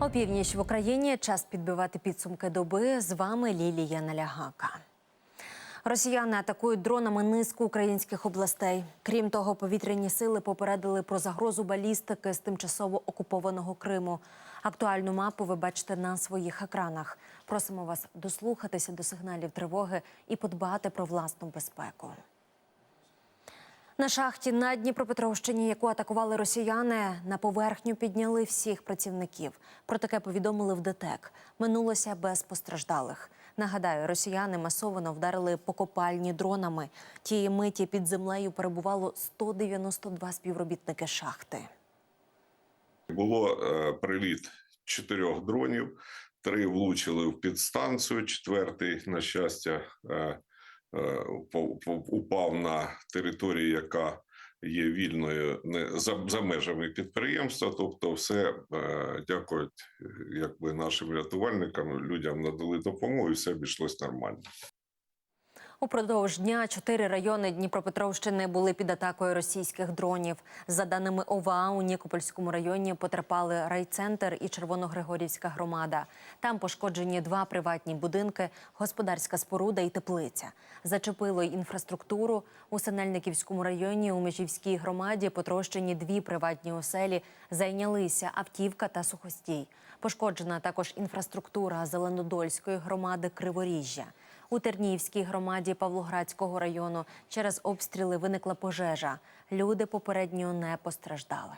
Опівніч в Україні час підбивати підсумки доби. З вами Лілія Налягака. Росіяни атакують дронами низку українських областей. Крім того, повітряні сили попередили про загрозу балістики з тимчасово окупованого Криму. Актуальну мапу ви бачите на своїх екранах. Просимо вас дослухатися до сигналів тривоги і подбати про власну безпеку. На шахті на Дніпропетровщині, яку атакували росіяни, на поверхню підняли всіх працівників. Про таке повідомили в ДТЕК. Минулося без постраждалих. Нагадаю, росіяни масово вдарили по копальні дронами. Тієї миті під землею перебувало 192 співробітники шахти. Було е, приліт чотирьох дронів, три влучили в підстанцію, четвертий, на щастя, е, упав на територію, яка є вільною не за, за межами підприємства. Тобто, все е, дякують е, якби нашим рятувальникам, людям надали допомогу, і все обійшлось нормально. Упродовж дня чотири райони Дніпропетровщини були під атакою російських дронів. За даними ОВА, у Нікопольському районі потерпали райцентр і Червоногригорівська громада. Там пошкоджені два приватні будинки, господарська споруда і теплиця. Зачепило й інфраструктуру. У Синельниківському районі у Межівській громаді потрощені дві приватні оселі, зайнялися автівка та сухостій. Пошкоджена також інфраструктура Зеленодольської громади Криворіжжя. У Тернівській громаді Павлоградського району через обстріли виникла пожежа. Люди попередньо не постраждали.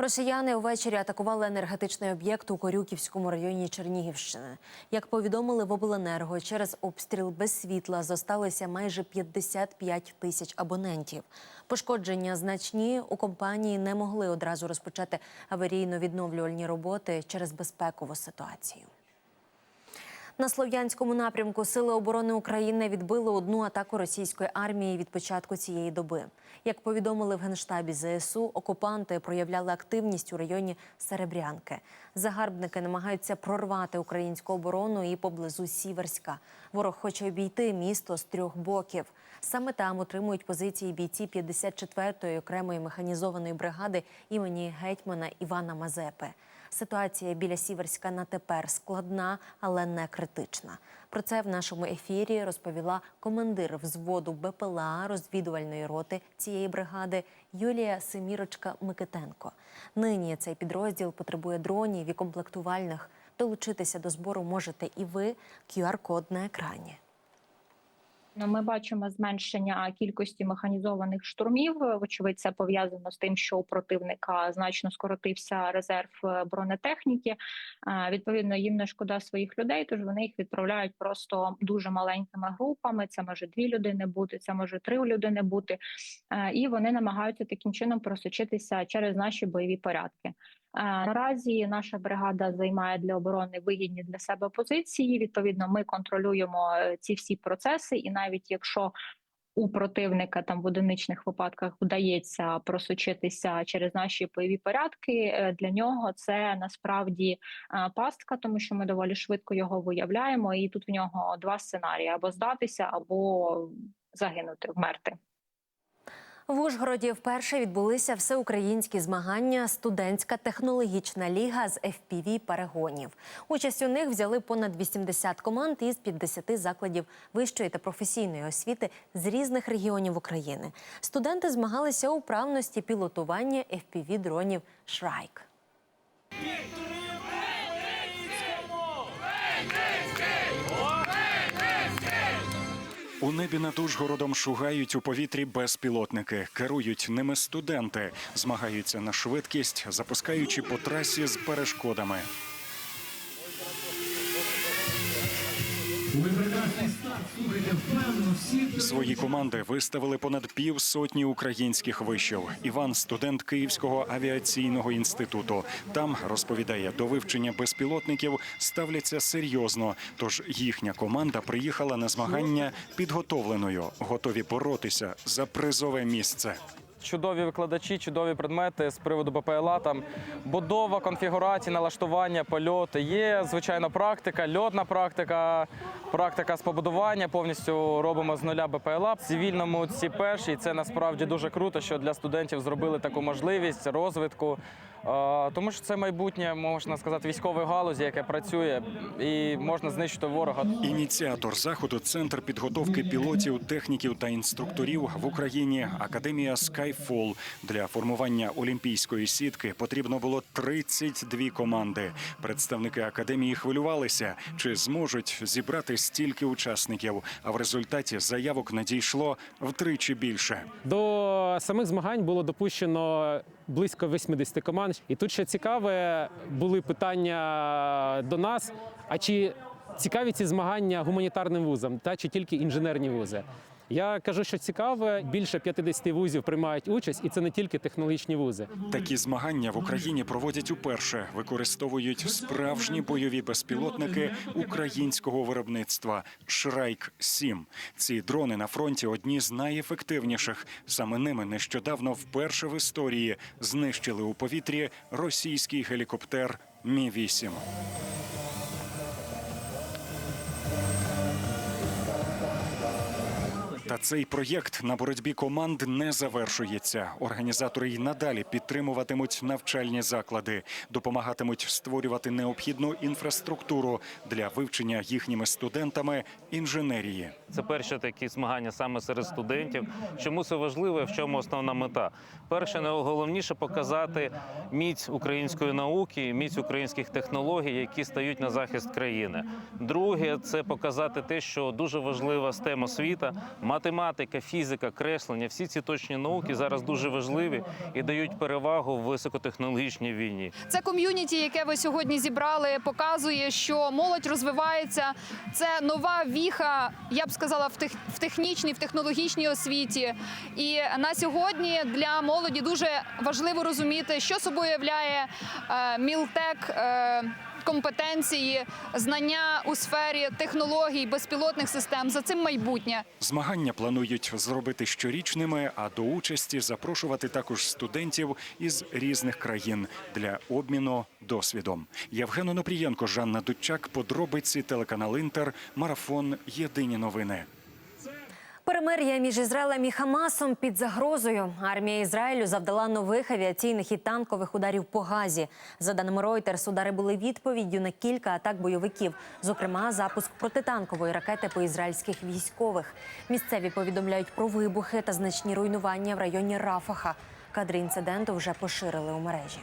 Росіяни увечері атакували енергетичний об'єкт у Корюківському районі Чернігівщини. Як повідомили в обленерго, через обстріл без світла зосталися майже 55 тисяч абонентів. Пошкодження значні у компанії не могли одразу розпочати аварійно-відновлювальні роботи через безпекову ситуацію. На слов'янському напрямку Сили оборони України відбили одну атаку російської армії від початку цієї доби. Як повідомили в генштабі ЗСУ, окупанти проявляли активність у районі Серебрянки. Загарбники намагаються прорвати українську оборону і поблизу Сіверська. Ворог хоче обійти місто з трьох боків. Саме там утримують позиції бійці 54-ї окремої механізованої бригади імені гетьмана Івана Мазепи. Ситуація біля Сіверська на тепер складна, але не критична. Про це в нашому ефірі розповіла командир взводу БПЛА розвідувальної роти цієї бригади Юлія Семірочка Микитенко. Нині цей підрозділ потребує дронів і комплектувальних. Долучитися до збору можете і ви. QR-код на екрані. Ну, Ми бачимо зменшення кількості механізованих штурмів. Вочевидь, це пов'язано з тим, що у противника значно скоротився резерв е, бронетехніки. Е, Відповідно, їм не шкода своїх людей, тож вони їх відправляють просто дуже маленькими групами. Це може дві людини бути, це може три людини бути, Е, і вони намагаються таким чином просочитися через наші бойові порядки. Наразі наша бригада займає для оборони вигідні для себе позиції. Відповідно, ми контролюємо е, ці всі процеси, і навіть якщо у противника там в одиничних випадках вдається просочитися через наші бойові порядки, е, для нього це насправді е, пастка, тому що ми доволі швидко його виявляємо. І тут в нього два сценарії: або здатися, або загинути, вмерти. В Ужгороді вперше відбулися всеукраїнські змагання Студентська технологічна ліга з fpv перегонів. Участь у них взяли понад 80 команд із 50 закладів вищої та професійної освіти з різних регіонів України. Студенти змагалися у правності пілотування fpv дронів Шрайк. У небі над Ужгородом шугають у повітрі безпілотники, керують ними студенти, змагаються на швидкість, запускаючи по трасі з перешкодами. Свої команди виставили понад півсотні українських вишів. Іван, студент Київського авіаційного інституту. Там розповідає, до вивчення безпілотників ставляться серйозно. Тож їхня команда приїхала на змагання підготовленою, готові боротися за призове місце. Чудові викладачі, чудові предмети з приводу БПЛА, там будова, конфігурації, налаштування, польоти. Є звичайно практика, льотна практика, практика з побудування. Повністю робимо з нуля БПЛА. Цивільному ці перші. І це насправді дуже круто, що для студентів зробили таку можливість розвитку. Тому що це майбутнє, можна сказати, військової галузі, яке працює, і можна знищити ворога. Ініціатор заходу центр підготовки пілотів, техніків та інструкторів в Україні Академія Skyfall. Для формування олімпійської сітки потрібно було 32 команди. Представники академії хвилювалися, чи зможуть зібрати стільки учасників. А в результаті заявок надійшло втричі більше. До самих змагань було допущено близько 80 команд. І тут ще цікаве були питання до нас: а чи цікаві ці змагання гуманітарним вузам, та чи тільки інженерні вузи? Я кажу, що цікаве, більше 50 вузів приймають участь, і це не тільки технологічні вузи. Такі змагання в Україні проводять уперше. Використовують справжні бойові безпілотники українського виробництва Шрайк 7 Ці дрони на фронті одні з найефективніших. Саме ними нещодавно вперше в історії знищили у повітрі російський гелікоптер Мі 8 Та цей проєкт на боротьбі команд не завершується. Організатори й надалі підтримуватимуть навчальні заклади, допомагатимуть створювати необхідну інфраструктуру для вивчення їхніми студентами інженерії. Це перші такі змагання саме серед студентів. Чому це важливо? В чому основна мета? Перше, найголовніше показати міць української науки, міць українських технологій, які стають на захист країни. Друге, це показати те, що дуже важлива тема освіта, математика, фізика, креслення. Всі ці точні науки зараз дуже важливі і дають перевагу в високотехнологічній війні. Це ком'юніті, яке ви сьогодні зібрали, показує, що молодь розвивається. Це нова віха, я б сказала, в тех в технічній, в технологічній освіті. І на сьогодні для молоді дуже важливо розуміти, що собою являє е, мілтек. Е, Компетенції, знання у сфері технологій, безпілотних систем за цим майбутнє. Змагання планують зробити щорічними, а до участі запрошувати також студентів із різних країн для обміну досвідом. Євген Онопрієнко, Жанна Дудчак, подробиці телеканал Інтер, марафон. Єдині новини. Перемир'я між Ізраїлем і Хамасом під загрозою. Армія Ізраїлю завдала нових авіаційних і танкових ударів по газі. За даними Reuters, удари були відповіддю на кілька атак бойовиків, зокрема запуск протитанкової ракети по ізраїльських військових. Місцеві повідомляють про вибухи та значні руйнування в районі Рафаха. Кадри інциденту вже поширили у мережі.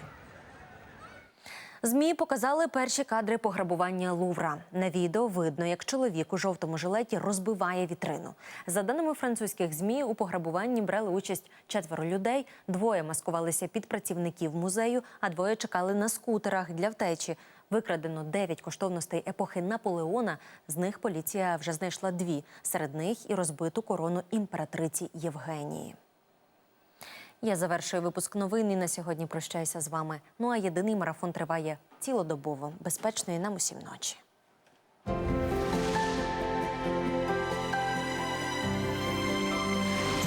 ЗМІ показали перші кадри пограбування Лувра. На відео видно, як чоловік у жовтому жилеті розбиває вітрину. За даними французьких ЗМІ, у пограбуванні брали участь четверо людей. Двоє маскувалися під працівників музею, а двоє чекали на скутерах для втечі. Викрадено дев'ять коштовностей епохи Наполеона. З них поліція вже знайшла дві. Серед них і розбиту корону імператриці Євгенії. Я завершую випуск новин і на сьогодні прощаюся з вами. Ну а єдиний марафон триває цілодобово. Безпечної нам усім ночі.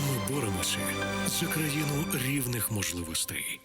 Ми боремося за країну рівних можливостей.